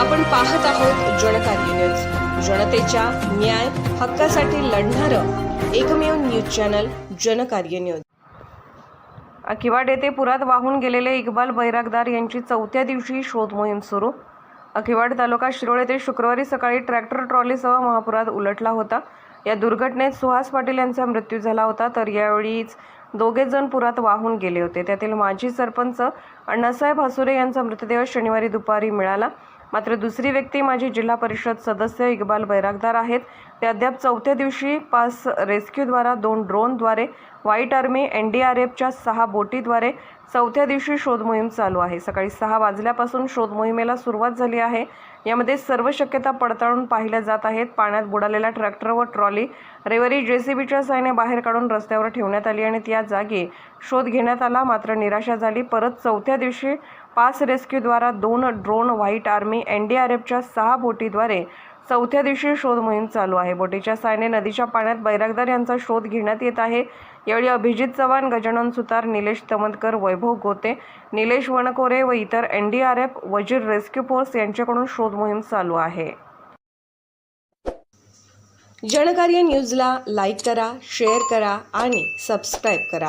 आपण पाहत आहोत जनकार्य न्यूज. जनतेच्या न्याय हक्कासाठी लढणारं एकमेव news channel Janakarya news. Akiwad येथे पुरात वाहून गेलेले इक्बाल बैरागदार यांची चौथ्या दिवशी शोध मोहीम सुरू. अकिवाड तालुका शिरोळ येथे शुक्रवारी सकाळी ट्रॅक्टर ट्रॉलीसह महापुरात उलटला होता. या दुर्घटनेत सुहास पाटील यांचा मृत्यू झाला होता तर यावेळीच दोघे जण पुरात वाहून गेले होते. त्यातील माजी सरपंच अण्णासाहेब हसुरे यांचा मृतदेह शनिवारी दुपारी मिळाला. मात्र दुसरी व्यक्ती माजी जिल्हा परिषद सदस्य इक्बाल बैरागदार आहेत. ते अद्याप चौथ्या दिवशी पाच रेस्क्यूद्वारा दोन ड्रोनद्वारे white army N D R एफच्या सहा बोटीद्वारे चौथ्या दिवशी शोध मोहीम चालू आहे. सकाळी सहा वाजल्यापासून शोध मोहिमेला सुरुवात झाली आहे. यामध्ये सर्व शक्यता पडताळून पाहिल्या जात आहेत. पाण्यात बुडालेला ट्रॅक्टर व ट्रॉली रविवारी जेसीबीच्या सहाय्याने बाहेर काढून रस्त्यावर ठेवण्यात आली आणि त्या जागी शोध घेण्यात आला. मात्र निराशा झाली. परत चौथ्या दिवशी पाच रेस्क्यूद्वारा दोन drone white army N D R एफच्या सहा बोटीद्वारे चौथ्या दिवशी शोध मोहीम चालू आहे. बोटीच्या सायने नदीच्या पाण्यात बैरागदार यांचा शोध घेण्यात येत आहे. यावेळी अभिजित चव्हाण गजानन सुतार निलेश तमतकर वैभव गोते निलेश वणकोरे व इतर N D R F Wazir rescue force यांच्याकडून शोध मोहीम चालू आहे. जनकार्य न्यूजला लाईक करा शेअर करा आणि सबस्क्राईब करा.